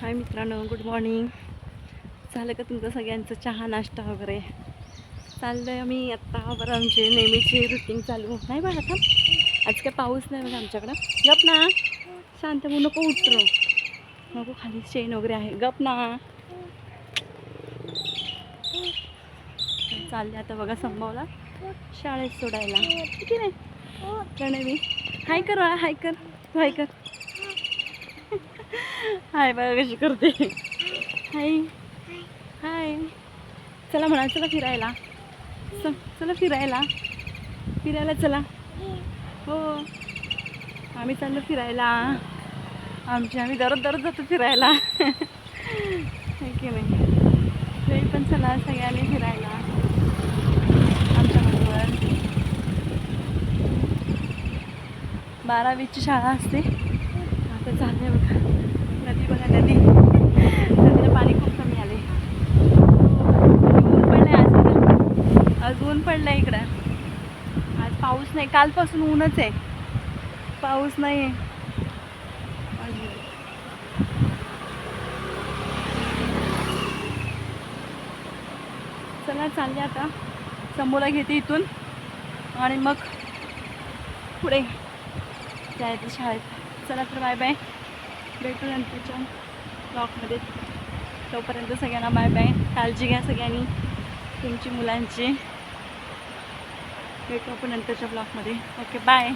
हाय मित्रांनो good morning झालं का तुमचं सगळ्यांचं चहा नाश्ता वगैरे? चाललं आहे आम्ही आत्ता बरं आमचे नेहमीची रुटीन चालू. नाही बघा आता? आज काय पाऊस नाही बघा आमच्याकडं. गप ना. शांत मग नको उतर. नको खाली चेन वगैरे आहे. गप ना. चालले आता बघा संभवला शाळेत सोडायला. किती नाही मी हाय कर हाय कर. हाय कर. हाय बघा कशी करते? हाय. हाय. चला म्हणा चला फिरायला. चला फिरायला. फिरायला चला. हो. आम्ही चाललो फिरायला. आमची आम्ही दररोज दररोज जातो फिरायला. की नाही? तुम्ही पण चला सगळ्यांनी फिरायला. आमच्याबरोबर. बारावीची शाळा असते. आता चालले बघा नदी बघा नदी नदीला पाणी खूप कमी आले ऊन पडलंय आज तर. आज ऊन पडलं इकडं. आज पाऊस नाही. कालपासून ऊनच आहे. पाऊस नाही आहे चला चालले आता. समोला घेते इथून. आणि मग पुढे जायचं शाळेत. चला तर बाय बाय भेटू नंतरच्या ब्लॉकमध्ये तोपर्यंत सगळ्यांना बाय बाय काळजी घ्या सगळ्यांनी. तुमची मुलांची. भेटू आपण नंतरच्या ब्लॉकमध्ये ओके बाय